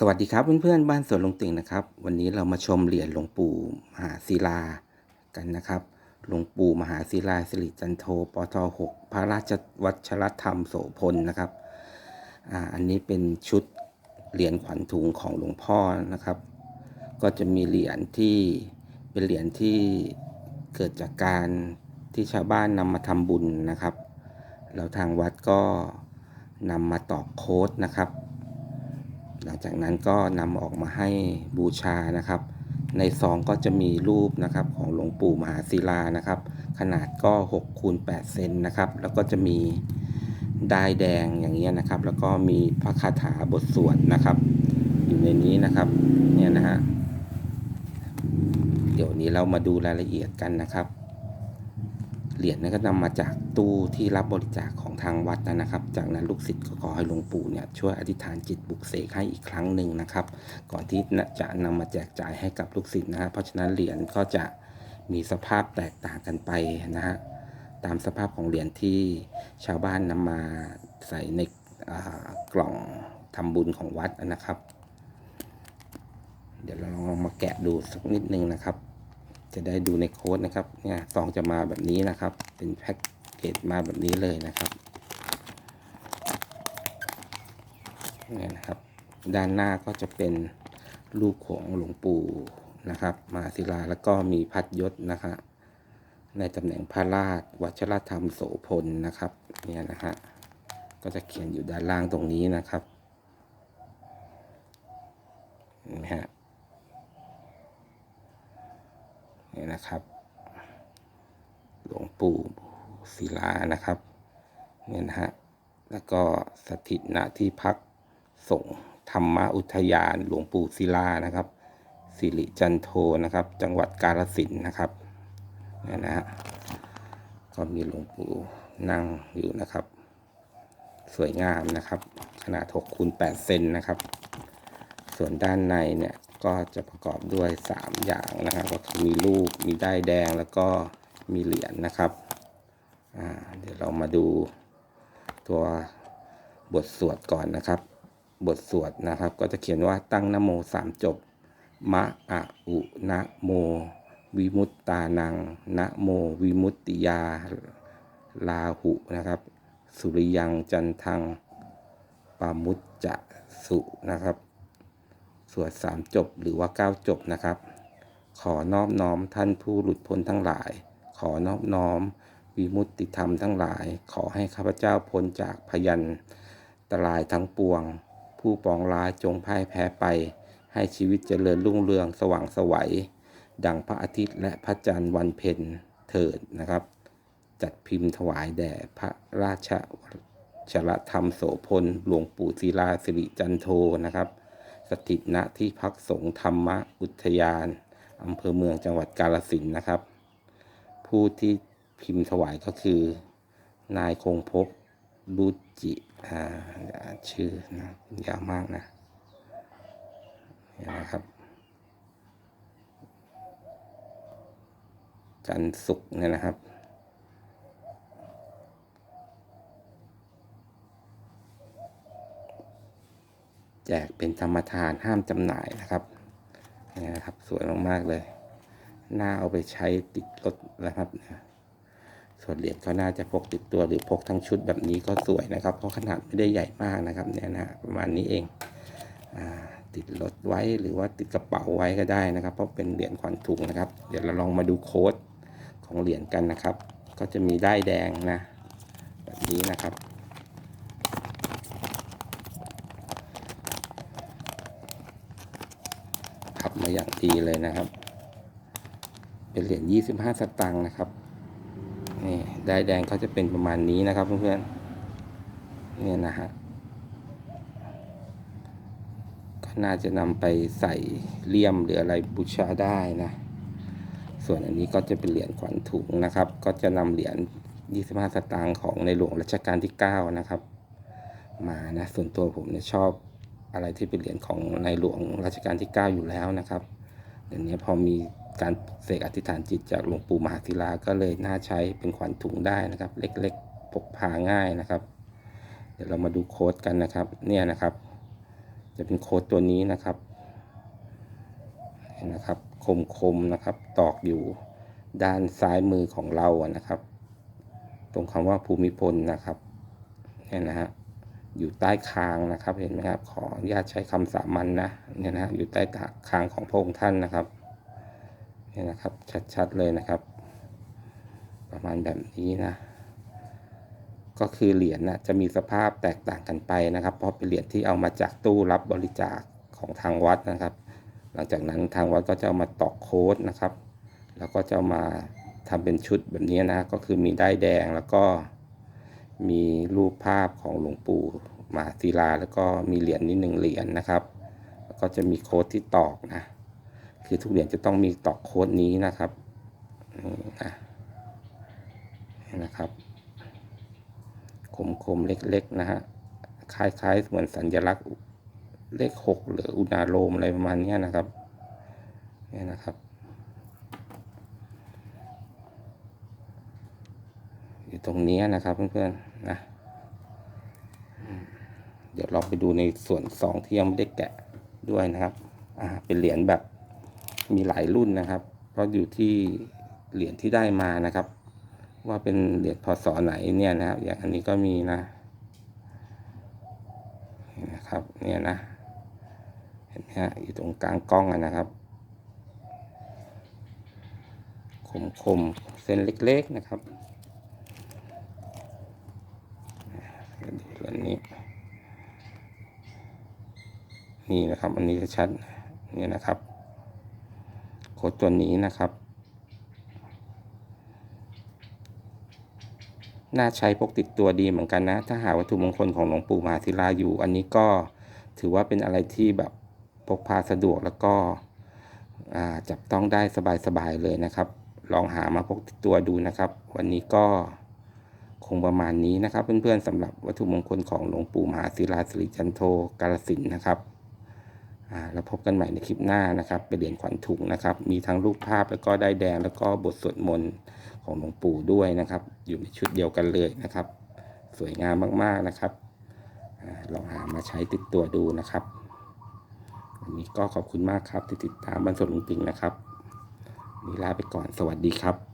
สวัสดีครับเพื่อนๆบ้านสวนลงติ่งนะครับ วันนี้เรามาชมเหรียญหลวงปู่มหาศิลากันนะครับหลวงปู่มหาศิลาสิริจันโทปท6พระราชวัชรธรรมโสพลนะครับอ่าอันนี้เป็นชุดเหรียญขวัญถุงของหลวงพ่อนะครับ ก็จะมีเหรียญที่เป็นเหรียญที่เกิดจากการที่ชาวบ้านนำมาทำบุญนะครับแล้วทางวัดก็นำมาตอกโค้ดนะครับ หลังจากนั้นก็นำออกมาให้บูชานะครับ ในซองก็จะมีรูปนะครับของหลวงปู่มหาศิลานะครับ ขนาดก็6คูณ8เซนนะครับ แล้วก็จะมีด้ายแดงอย่างเงี้ยนะครับ แล้วก็มีพระคาถาบทสวดนะครับ อยู่ในนี้นะครับเนี่ยนะฮะเดี๋ยวนี้เรามาดูรายละเอียดกันนะครับ เหรียญนั้นก็นำมาจากตู้ที่รับบริจาคของทางวัดนะครับ จากนั้นลูกศิษย์ก็ขอให้หลวงปู่เนี่ยช่วยอธิษฐานจิตปลุกเสกให้อีกครั้งหนึ่งนะครับ ก่อนที่จะนำมาแจกจ่ายให้กับลูกศิษย์นะฮะเพราะฉะนั้นเหรียญก็จะมีสภาพแตกต่างกันไปนะฮะตามสภาพของเหรียญที่ชาวบ้านนำมาใส่ในกล่องทำบุญของวัดนะครับ เดี๋ยวเราลองมาแกะดูสักนิดนึงนะครับ จะได้ดูในโค้ดนะครับเนี่ยซองจะมาแบบนี้นะครับ เป็นแพ็กเกจมาแบบนี้เลยนะครับเนี่ยนะครับด้านหน้าก็จะเป็นรูปของหลวงปู่นะครับ มาศิลาแล้วก็มีพัดยศนะคะในตำแหน่งพระราชวัชรธรรมโสพลนะครับเนี่ยนะฮะก็จะเขียนอยู่ด้านล่างตรงนี้นะครับนไหมฮะ นะครับ หลวงปู่ศิลานะครับเนี่ยนะฮะแล้วก็สถิตณที่พักสงฆ์ธรรมอุทยานหลวงปู่ศิลานะครับสิริจันโทนะครับ จังหวัดกาฬสินนะครับเนี่ยนะฮะก็มีหลวงปู่นั่งอยู่นะครับ สวยงามนะครับ ขนาด6คูณ8เซนนะครับ ส่วนด้านในเนี่ย ก็จะประกอบด้วย 3 อย่างนะครับ ก็คือมีรูปมีได้แดงแล้วก็มีเหรียญนะครับเดี๋ยวเรามาดูตัวบทสวดก่อนนะครับ บทสวดนะครับ ก็จะเขียนว่าตั้งนโมสามจบ มะอะอุนะโม วิมุตตานังนะโม วิมุตติยา ลาหุนะครับ สุริยังจันทังปามุจจะสุนะครับ สวดสามจบหรือว่าเก้าจบนะครับ ขอนอบน้อมท่านผู้หลุดพ้นทั้งหลาย ขอนอบน้อมวิมุตติธรรมทั้งหลาย ขอให้ข้าพเจ้าพ้นจากพยันตรายทั้งปวง ผู้ปองร้ายจงพ่ายแพ้ไป ให้ชีวิตเจริญรุ่งเรืองสว่างสวัย ดังพระอาทิตย์และพระจันทร์วันเพ็ญเถิดนะครับ จัดพิมพ์ถวายแด่พระราชชลธรรมโสพลหลวงปู่ศิลาสิริจันโทนะครับ สถิตณที่พักสงฆ์ธรรมอุทยานอำเภอเมืองจังหวัดกาฬสินนะครับ ผู้ที่พิมพ์ถวายก็คือ นายคงภพรุจิอ่าชื่อนะยาวมากนะเนี่ยนะครับจันทร์ศุกร์เนี่ยนะครับ แจกเป็นธรรมทานห้ามจำหน่ายนะครับนี่นะครับ สวยมากๆเลยน่าเอาไปใช้ติดรถนะครับ ส่วนเหรียญก็น่าจะพกติดตัวหรือพกทั้งชุดแบบนี้ก็สวยนะครับ เพราะขนาดไม่ได้ใหญ่มากนะครับเนี่ยนะประมาณนี้เองอติดรถไว้หรือว่าติดกระเป๋าไว้ก็ได้นะครับ เพราะเป็นเหรียญขวัญถุงนะครับ เดี๋ยวเราลองมาดูโค้ดของเหรียญกันนะครับ ก็จะมีได้ายแดงนะ แบบนี้นะครับ พับ มาอย่างดีเลยนะครับ เป็นเหรียญ25สตางค์นะครับนี่ได้แดงเขาจะเป็นประมาณนี้นะครับเพื่อนๆเนี่ยนะฮะก็น่าจะนำไปใส่เลี่ยมหรืออะไรบูชาได้นะ ส่วนอันนี้ก็จะเป็นเหรียญขวัญถุงนะครับ ก็จะนำเหรียญ25 สตางค์ของในหลวงรัชกาลที่ 9 นะครับ มานะ ส่วนตัวผมเนี่ยชอบ อะไรที่เป็นเหรียญของในหลวงรัชกาลที่ 9 อยู่แล้วนะครับเดี๋ยวนี้พอมีการเสกอธิษฐานจิตจากหลวงปู่มหาศิลาก็เลยน่าใช้เป็นขวัญถุงได้นะครับ เล็กๆพกพาง่ายนะครับ เดี๋ยวเรามาดูโค้ดกันนะครับเนี่ยนะครับ จะเป็นโค้ดตัวนี้นะครับเห็นนะครับคมคมๆนะครับตอกอยู่ด้านซ้ายมือของเรานะครับ ตรงคำว่าภูมิพลนะครับเนี่ยนะฮะ อยู่ใต้คางนะครับเห็นไหมครับ ขออนุญาตใช้คำสามัญนะเนี่ยนะอยู่ใต้คางของพระองค์ท่านนะครับเนี่ยนะครับชัดๆเลยนะครับ ประมาณแบบนี้นะ ก็คือเหรียญนะจะมีสภาพแตกต่างกันไปนะครับ เพราะเป็นเหรียญที่เอามาจากตู้รับบริจาคของทางวัดนะครับ หลังจากนั้นทางวัดก็จะเอามาตอกโค้ดนะครับ แล้วก็จะามาทำเป็นชุดแบบนี้นะก็คือมีได้แดงแล้วก็ มีรูปภาพของหลวงปู่มาศิลา แล้วก็มีเหรียญนี้หนึ่งเหรียญนะครับ แล้วก็จะมีโค้ดที่ตอกนะ คือทุกเหรียญจะต้องมีตอกโค้ดนี้นะครับนี่นะนะครับ คมๆ เล็กๆ นะฮะ คล้ายๆ เหมือนสัญลักษณ์เลขหกหรืออุณาโลมอะไรประมาณนี้นะครับนี่นะครับอยู่ตรงนี้นะครับเพื่อนๆ นะเดี๋ยวเราไปดูในส่วนสองที่ยังไม่ได้แกะด้วยนะครับ อ่า เป็นเหรียญแบบมีหลายรุ่นนะครับ เพราะอยู่ที่เหรียญที่ได้มานะครับ ว่าเป็นเหรียญพศไหนเนี่ยนะครับ อย่างอันนี้ก็มีนะนะครับ เนี่ยนะ เห็นไหมฮะอยู่ตรงกลางกล้องนะครับ คมๆ เส้นเล็กๆนะครับเดี๋ยวดูอั นี้ นี่นะครับ อันนี้จะชัดนี่นะครับโค้ดตัวนี้นะครับ น่าใช้พกติดตัวดีเหมือนกันนะ ถ้าหาวัตถุมงคลของหลวงปู่มหาศิลาอยู่ อันนี้ก็ถือว่าเป็นอะไรที่แบบพกพาสะดวกแล้วก็จับต้องได้สบายๆเลยนะครับ ลองหามาพกติดตัวดูนะครับ วันนี้ก็ คงประมาณนี้นะครับ เพื่อนๆสำหรับวัตถุมงคลของหลวงปู่มหาศิลาสิริจันโทกาลสินนะครับอ่าแล้วพบกันใหม่ในคลิปหน้านะครับไปเหรียญขวัญถุงนะครับ มีทั้งรูปภาพแล้วก็ได้แดงแล้วก็บทสวดมนต์ของหลวงปู่ด้วยนะครับ อยู่ในชุดเดียวกันเลยนะครับ สวยงามมากๆนะครับอลองหามาใช้ติดตัวดูนะครับวันนี้ก็ขอบคุณมากครับที่ติดตามบรรสดลุงปิงนะครับนนี้ลาไปก่อนสวัสดีครับ